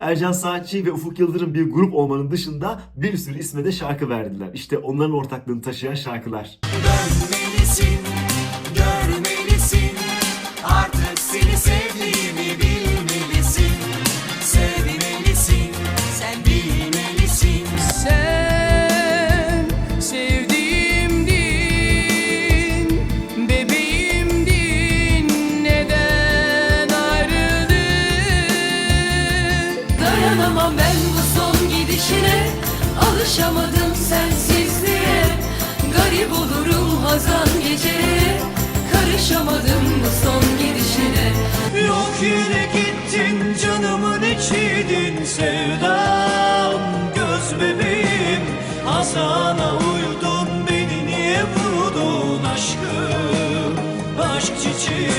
Ercan Saatçi ve Ufuk Yıldırım bir grup olmanın dışında bir sürü isme de şarkı verdiler. İşte onların ortaklığını taşıyan şarkılar. Dönmelisin, Dayanamam ben bu son gidişine Alışamadım sensizliğe. Garip olurum hazan geceleri Karışamadım bu son gidişine. Yok yine gittin canımın içiydin sevdam Göz bebeğim. Hazana uydun beni niye vurdun aşkım? Aşk çiçeği